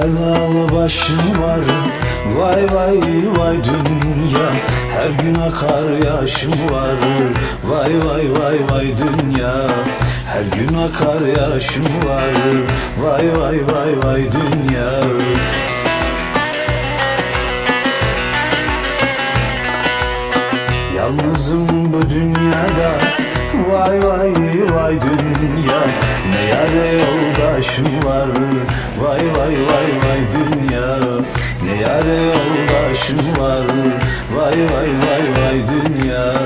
belalı başım var Vay vay vay dünya. Her gün akar yaşım var Vay vay vay vay dünya. Her gün akar yaşım var Vay vay vay vay dünya. Yalnızım bu dünyada. Vay vay vay dünya Ne yare yoldaşım var Vay vay vay vay dünya. Ne yare yoldaşım var Vay vay vay vay dünya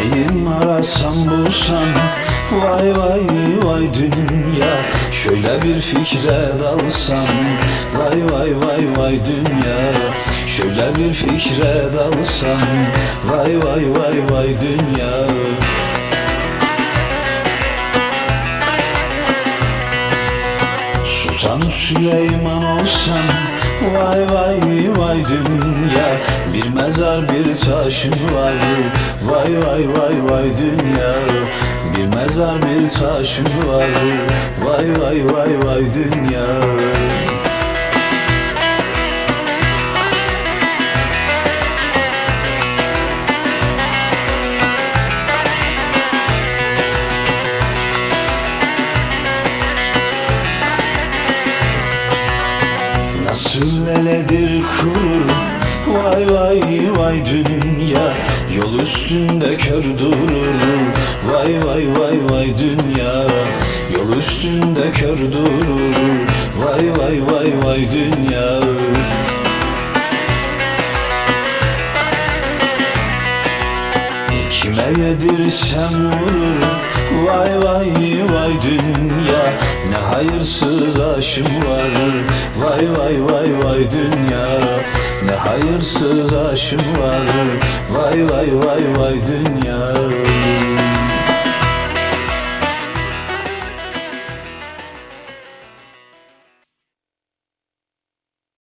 Neyim arasam bulsam Vay vay vay dünya. Şöyle bir fikre dalsam Vay vay vay vay dünya. Şöyle bir fikre dalsam Vay vay vay vay dünya. Sultan Süleyman olsam Vay vay vay dünya. Bir mezar bir taşım var Vay vay vay vay dünya. Bir mezar bir taşım var Vay vay vay vay dünya Nasıl eledir kurur Vay vay vay dünya. Yol üstünde kör durur Vay vay vay vay dünya. Yol üstünde kör durur Vay vay vay vay dünya. Kime yedirsem vurur Vay vay vay dünya. Ne hayırsız aşım var Vay vay vay vay dünya. Ne hayırsız aşım var. Vay vay vay vay dünya